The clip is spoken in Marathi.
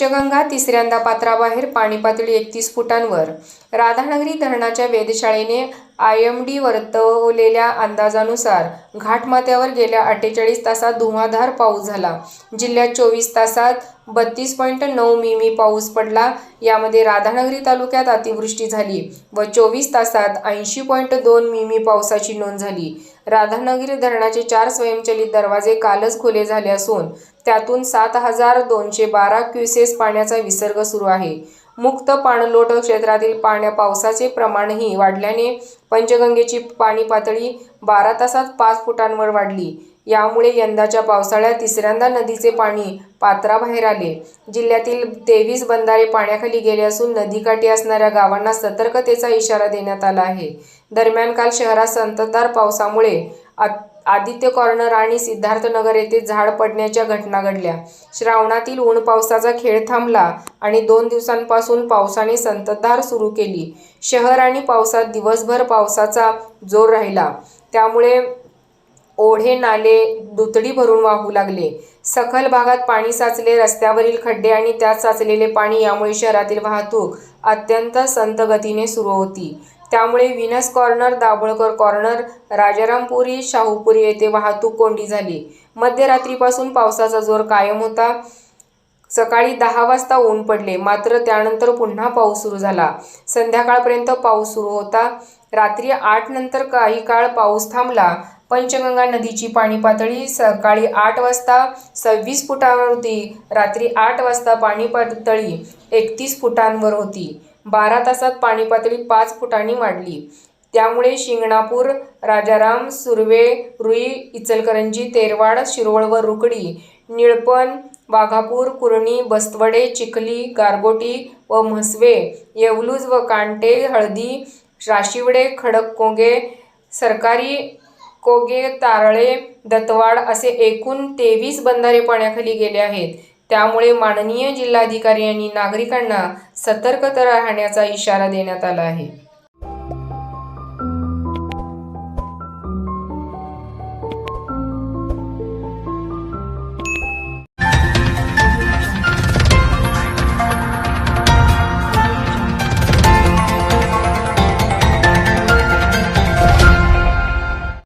पंचगंगा तिसऱ्यांदा पात्राबाहेर पाणी पातळी एकतीस फुटांवर. राधानगरी धरणाच्या वेधशाळेने आय एम डी वर्तवलेल्या अंदाजानुसार घाटमाथ्यावर गेल्या अठ्ठेचाळीस तासात धुवाधार पाऊस झाला. जिल्ह्यात चोवीस तासात बत्तीस पॉईंट नऊ मिमी पाऊस पडला. यामध्ये राधानगरी तालुक्यात अतिवृष्टी झाली व चोवीस तासात ऐंशी पॉईंट दोन मिमी पावसाची नोंद झाली. राधानगरी धरणाचे चार स्वयंचलित दरवाजे कालच खुले झाले असून त्यातून सात हजार दोनशे बारा क्युसेस पाण्याचा विसर्ग सुरू आहे. मुक्त पाणलोट क्षेत्रातील पाण्या पावसाचे प्रमाणही वाढल्याने पंचगंगेची पाणी पातळी बारा तासात पाच फुटांवर वाढली. यामुळे यंदाच्या पावसाळ्यात तिसऱ्यांदा नदीचे पाणी पात्राबाहेर आले. जिल्ह्यातील तेवीस बंधारे पाण्याखाली गेले असून नदीकाठी असणाऱ्या गावांना सतर्कतेचा इशारा देण्यात आला आहे. दरम्यान काल शहरात संततधार पावसामुळे आ- आदित्य कॉर्नर आणि सिद्धार्थनगर येथे झाड पडण्याच्या घटना घडल्या. श्रावणातील ऊन पावसाचा खेळ थांबला आणि दोन दिवसांपासून पावसाने संततधार सुरू केली. शहर आणि पावसात दिवसभर पावसाचा जोर राहिला. त्यामुळे ओढे नाले दुतडी भरून वाहू लागले. सखल भागात पाणी साचले रस्त्यावरील खड्डे आणि त्यात साचलेले पाणी यामुळे शहरातील वाहतूक अत्यंत संत गतीने सुरू होती. त्यामुळे Venus corner Dabholkar corner Rajarampuri Shahupuri येथे वाहतूक कोंडी झाली. मध्यरात्रीपासून पावसाचा जोर कायम होता. सकाळी दहा वाजता ऊन पडले. मात्र त्यानंतर पुन्हा पाऊस सुरू झाला. संध्याकाळपर्यंत पाऊस सुरू होता. रात्री आठ नंतर काही काळ पाऊस थांबला. पंचगंगा नदीची पाणी पातळी सकाळी आठ वाजता सव्वीस फुटांवर होती रात्री आठ वाजता पाणी पातळी एकतीस फुटांवर होती. बारा तासात पाणी पातळी पाच फुटांनी वाढली. त्यामुळे शिंगणापूर राजाराम सुर्वे रुई इचलकरंजी तेरवाड शिरोळ व रुकडी निळपण वाघापूर कुरणी बस्तवडे चिखली गारगोटी व म्हसवे येवलूज व कांटे हळदी राशिवडे खडककोंगे सरकारी कोगे तारळे दत्तवाड असे एकूण तेवीस बंधारे पाण्याखाली गेले आहेत. त्यामुळे माननीय जिल्हाधिकारी यांनी नागरिकांना सतर्कता राहण्याचा इशारा देण्यात आला आहे.